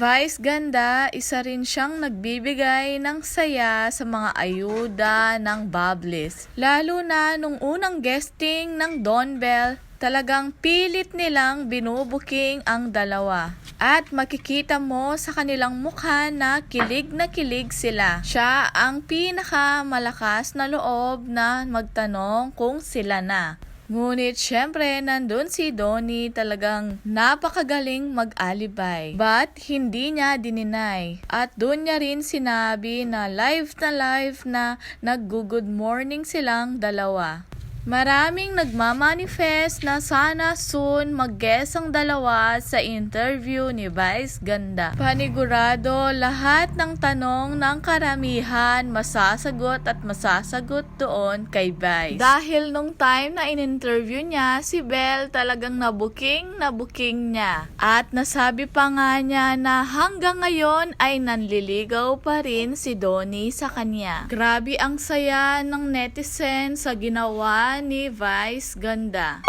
Vice Ganda, isa rin siyang nagbibigay ng saya sa mga ayuda ng Bubbles. Lalo na nung unang guesting ng Don Bell, talagang pilit nilang binubuking ang dalawa. At makikita mo sa kanilang mukha na kilig na kilig sila. Siya ang pinaka malakas na loob na magtanong kung sila na. Ngunit syempre nandun si Donnie talagang napakagaling mag-alibay. But hindi niya dininay. At doon niya rin sinabi na live na live na nag-good morning silang dalawa. Maraming nagmamanifest na sana soon mag-guest ang dalawa sa interview ni Vice Ganda. Panigurado, lahat ng tanong ng karamihan masasagot at masasagot doon kay Vice. Dahil nung time na in-interview niya, si Belle talagang nabuking, nabuking niya. At nasabi pa nga niya na hanggang ngayon ay nanliligaw pa rin si Donnie sa kanya. Grabe ang saya ng netizen sa ginawa ni Vice Ganda.